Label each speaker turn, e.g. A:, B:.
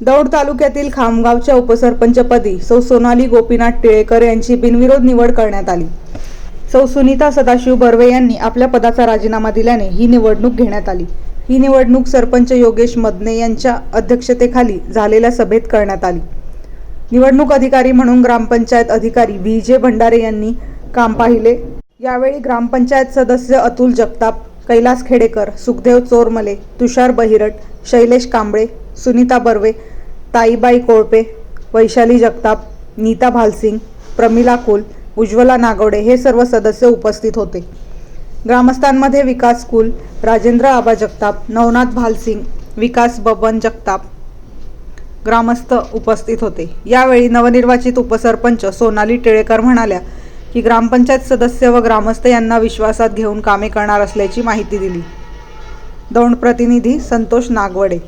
A: दौंड तालुक्यातील खामगावच्या उपसरपंचपदी सौ सोनाली गोपीनाथ टिळेकर यांची बिनविरोध निवड करण्यात आली. सौ सुनीता सदाशिव बर्वे यांनी आपल्या पदाचा राजीनामा दिल्याने ही निवडणूक घेण्यात आली. ही निवडणूक सरपंच योगेश मदने यांच्या अध्यक्षतेखाली झालेल्या सभेत करण्यात आली. निवडणूक अधिकारी म्हणून ग्रामपंचायत अधिकारी व्ही. जे. भंडारे यांनी काम पाहिले. यावेळी ग्रामपंचायत सदस्य अतुल जगताप कैलास खेडेकर सुखदेव चोरमले तुषार बहिरट शैलेश कांबळे सुनीता बर्वे ताईबाई कोळपे वैशाली जगताप नीता भालसिंग प्रमिला कुल उज्ज्वला नागवडे हे सर्व सदस्य उपस्थित होते. ग्रामस्थांमध्ये विकास कुल राजेंद्र आबा जगताप नवनाथ भालसिंग विकास बबन जगताप ग्रामस्थ उपस्थित होते. यावेळी नवनिर्वाचित उपसरपंच सोनाली टिळेकर म्हणाल्या की ग्रामपंचायत सदस्य व ग्रामस्थ यांना विश्वासात घेऊन कामे करणार असल्याची माहिती दिली. दौंड प्रतिनिधी संतोष नागवडे